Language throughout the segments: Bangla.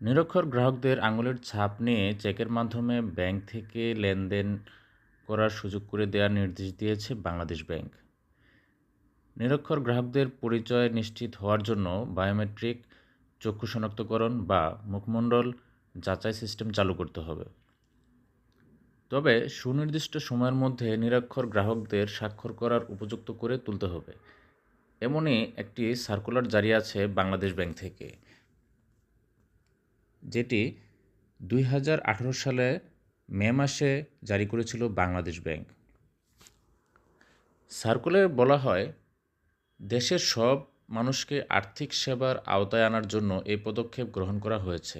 নিরক্ষর গ্রাহকদের আঙুলের ছাপ নিয়ে চেকের মাধ্যমে ব্যাংক থেকে লেনদেন করার সুযোগ করে দেওয়ার নির্দেশ দিয়েছে বাংলাদেশ ব্যাংক। নিরক্ষর গ্রাহকদের পরিচয় নিশ্চিত হওয়ার জন্য বায়োমেট্রিক চক্ষু শনাক্তকরণ বা মুখমণ্ডল যাচাই সিস্টেম চালু করতে হবে। তবে সুনির্দিষ্ট সময়ের মধ্যে নিরক্ষর গ্রাহকদের স্বাক্ষর করার উপযুক্ত করে তুলতে হবে। এমনই একটি সার্কুলার জারি আছে বাংলাদেশ ব্যাংক থেকে। যেটি দুই হাজার আঠারো সালে মে মাসে জারি করেছিল বাংলাদেশ ব্যাংক। সার্কুলারে বলা হয়, দেশের সব মানুষকে আর্থিক সেবার আওতায় আনার জন্য এই পদক্ষেপ গ্রহণ করা হয়েছে।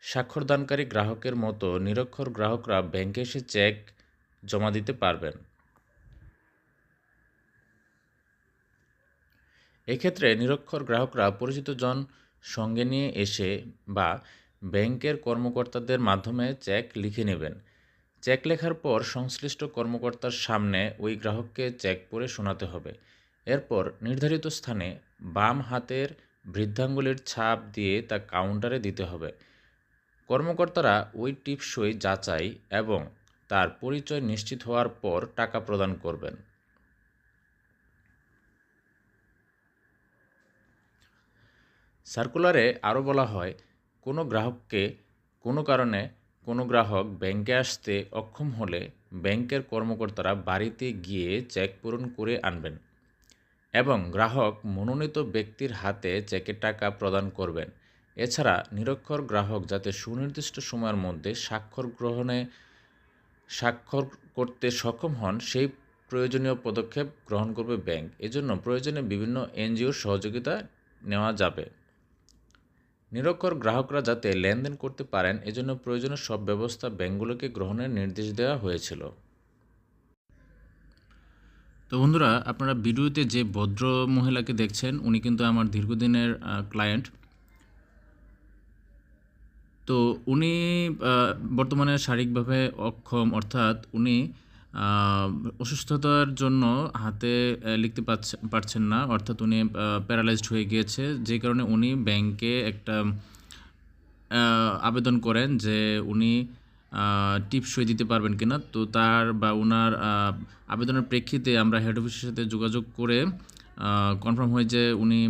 স্বাক্ষরদানকারী গ্রাহকের মতো নিরক্ষর গ্রাহকরা ব্যাংকে এসে চেক জমা দিতে পারবেন। এক্ষেত্রে নিরক্ষর গ্রাহকরা পরিচিত জন সঙ্গে নিয়ে এসে বা ব্যাংকের কর্মকর্তাদের মাধ্যমে চেক লিখে নেবেন। চেক লেখার পর সংশ্লিষ্ট কর্মকর্তার সামনে ওই গ্রাহককে চেক পড়ে শোনাতে হবে। এরপর নির্ধারিত স্থানে বাম হাতের বৃদ্ধাঙ্গুলির ছাপ দিয়ে তা কাউন্টারে দিতে হবে। কর্মকর্তারা ওই টিপসই যাচাই এবং তার পরিচয় নিশ্চিত হওয়ার পর টাকা প্রদান করবেন। সার্কুলারে আরও বলা হয়, কোনো গ্রাহককে কোনো কারণে কোনো গ্রাহক ব্যাংকে আসতে অক্ষম হলে ব্যাংকের কর্মকর্তারা বাড়িতে গিয়ে চেক পূরণ করে আনবেন এবং গ্রাহক মনোনীত ব্যক্তির হাতে চেকের টাকা প্রদান করবেন। এছাড়া নিরক্ষর গ্রাহক যাতে সুনির্দিষ্ট সময়ের মধ্যে স্বাক্ষর গ্রহণে স্বাক্ষর করতে সক্ষম হন, সেই প্রয়োজনীয় পদক্ষেপ গ্রহণ করবে ব্যাংক। এজন্য প্রয়োজনে বিভিন্ন এনজিওর সহযোগিতা নেওয়া যাবে। নিরক্ষর গ্রাহকরা যাতে লেনদেন করতে পারেন, এজন্য প্রয়োজনীয় সব ব্যবস্থা ব্যাংকগুলোকে গ্রহণের নির্দেশ দেওয়া হয়েছিল। তো বন্ধুরা, আপনারা ভিডিওতে যে ভদ্র মহিলাকে দেখছেন, উনি কিন্তু আমার দীর্ঘদিনের ক্লায়েন্ট তো উনি বর্তমানে শারীরিকভাবে অক্ষম, অর্থাৎ উনি অসুস্থতার জন্য হাতে লিখতে পারছে, পারছেন না। অর্থাৎ উনি প্যারালাইজড হয়ে গিয়েছে। যে কারণে উনি ব্যাংকে একটা আবেদন করেন যে উনি টিপ সই দিতে পারবেন কিনা। তো তার বা ওনার আবেদনের প্রেক্ষিতে আমরা হেড অফিসের সাথে যোগাযোগ করে কনফার্ম হয় যে উনি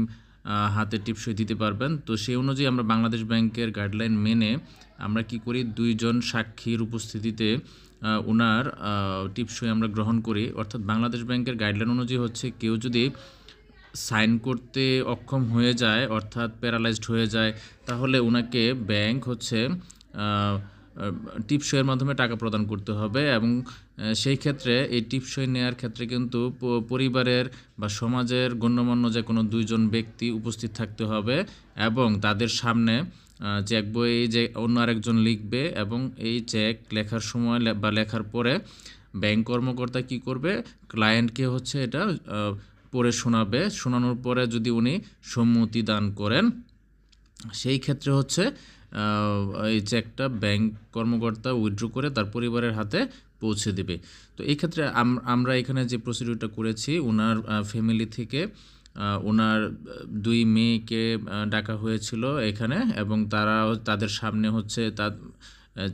হাতে টিপসই দিতে পারবেন। তো সেই অনুযায়ী আমরা বাংলাদেশ ব্যাংকের গাইডলাইন মেনে আমরা কি করি? দুইজন সাক্ষীর উপস্থিতিতে ওনার টিপসই আমরা গ্রহণ করি। অর্থাৎ বাংলাদেশ ব্যাংকের গাইডলাইন অনুযায়ী হচ্ছে কেউ যদি সাইন করতে অক্ষম হয়ে যায়, অর্থাৎ প্যারালাইজড হয়ে যায়, তাহলে ওনাকে ব্যাংক হচ্ছে টিপসইয়ের মাধ্যমে টাকা প্রদান করতে হবে এবং সেই ক্ষেত্রে এই টিপসই নেওয়ার ক্ষেত্রে কিন্তু পরিবারের বা সমাজের গণ্যমান্য যে কোনো দুইজন ব্যক্তি উপস্থিত থাকতে হবে এবং তাদের সামনে চেক বই যে অন্য আরেকজন লিখবে এবং এই চেক লেখার সময় বা লেখার পরে ব্যাংক কর্মকর্তা কি করবে? ক্লায়েন্টকে হচ্ছে এটা পড়ে শোনাবে। শোনানোর পরে যদি উনি সম্মতি দান করেন, সেই ক্ষেত্রে হচ্ছে এই চেকটা ব্যাংক কর্মকর্তা উইথড্র করে তার পরিবারের হাতে পৌঁছে দেবে। তো এই ক্ষেত্রে আমরা এখানে যে প্রসিডিউরটা করেছি ওনার ফ্যামিলি থেকে ওনার দুই মেয়েকে ডাকা হয়েছিল এখানে এবং তারা তাদের সামনে হচ্ছে তার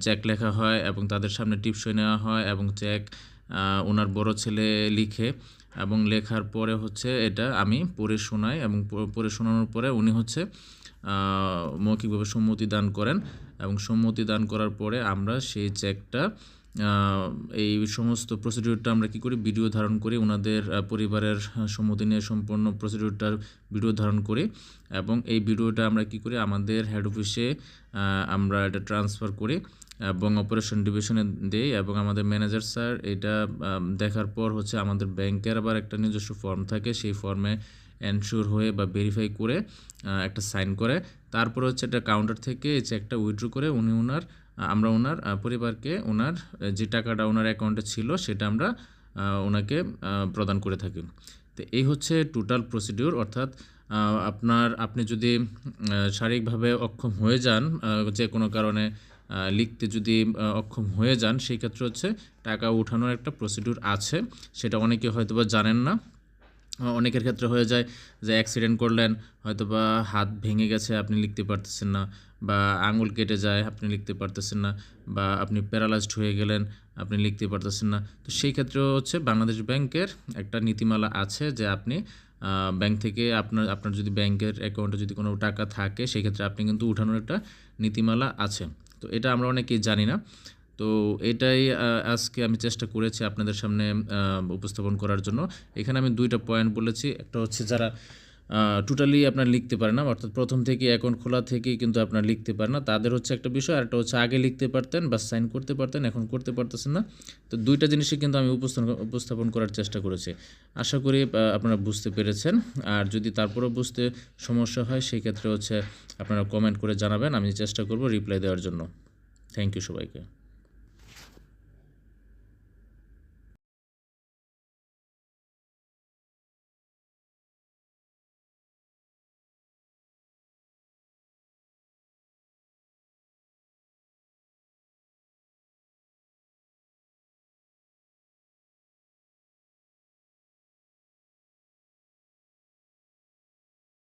চেক লেখা হয় এবং তাদের সামনে টিপসই নেওয়া হয় এবং চেক ওনার বড় ছেলে লিখে এবং লেখার পরে হচ্ছে এটা আমি পড়ে শোনাই এবং পড়ে শোনানোর পরে উনি হচ্ছে মৌখিকভাবে সম্মতি দান করেন এবং সম্মতি দান করার পরে আমরা সেই চেকটা এই সমস্ত প্রসিডিউরটা আমরা কি করি? ভিডিও ধারণ করি ওনাদের পরিবারের সম্মতি নিয়ে সম্পূর্ণ প্রসিডিউরটার ভিডিও ধারণ করি এবং এই ভিডিওটা আমরা কি করি? আমাদের হেড অফিসে আমরা এটা ট্রান্সফার করি এবং অপারেশন ডিভিশনে দেই এবং আমাদের ম্যানেজার স্যার এটা দেখার পর হচ্ছে আমাদের ব্যাংকের আবার একটা নিজস্ব ফর্ম থাকে। সেই ফর্মে এনশিওর হয়ে বা ভেরিফাই করে একটা সাইন করে। তারপর হচ্ছে একটা কাউন্টার থেকে এই চেকটা উইথড্র করে উনি ওনার আমরা ওনার পরিবারকে ওনার যে টাকাটা ওনার অ্যাকাউন্টে ছিল সেটা আমরা ওনাকে প্রদান করে থাকি। তো এই হচ্ছে টোটাল প্রসিডিউর অর্থাৎ আপনার, আপনি যদি শারীরিকভাবে অক্ষম হয়ে যান যে কোনো কারণে লিখতে যদি অক্ষম হয়ে যান, সেই ক্ষেত্রে হচ্ছে টাকা উঠানোর একটা প্রসিডিউর আছে। সেটা অনেকে হয়তো বা জানেন না। অনেকের ক্ষেত্রে হয়ে যায় যে অ্যাক্সিডেন্ট করলেন হয়তো বা হাত ভেঙে গেছে, আপনি লিখতে পারতেছেন না। বা আঙুল কেটে যায়, আপনি লিখতে পারতেছেন না বা আপনি প্যারালাইজড হয়ে গেলেন, আপনি লিখতে পারতেছেন না। তো সেই ক্ষেত্রেও হচ্ছে বাংলাদেশ ব্যাংকের একটা নীতিমালা আছে যে আপনি ব্যাংক থেকে আপনার আপনার যদি ব্যাংকের অ্যাকাউন্টে যদি কোনো টাকা থাকে, সেই ক্ষেত্রে আপনি কিন্তু উঠানোর একটা নীতিমালা আছে। তো এটা আমরা অনেকেই জানি না। তো এটাই আজকে আমি চেষ্টা করেছি আপনাদের সামনে উপস্থাপন করার জন্য। এখানে আমি দুইটা পয়েন্ট বলেছি। একটা হচ্ছে যারা টোটালি আপনার লিখতে পারে না, অর্থাৎ প্রথম থেকে অ্যাকাউন্ট খোলা থেকেই কিন্তু আপনার লিখতে পারে না। তাদের হচ্ছে একটা বিষয় আর একটা হচ্ছে আগে লিখতে পারতেন বা সাইন করতে পারতেন, এখন করতে পারতেছেন না। তো দুইটা জিনিসই কিন্তু আমি উপস্থাপন উপস্থাপন করার চেষ্টা করেছি। আশা করি আপনারা বুঝতে পেরেছেন। আর যদি তারপরেও বুঝতে সমস্যা হয়, সেই ক্ষেত্রে হচ্ছে আপনারা কমেন্ট করে জানাবেন, আমি চেষ্টা করব রিপ্লাই দেওয়ার জন্য। থ্যাংক ইউ সবাইকে।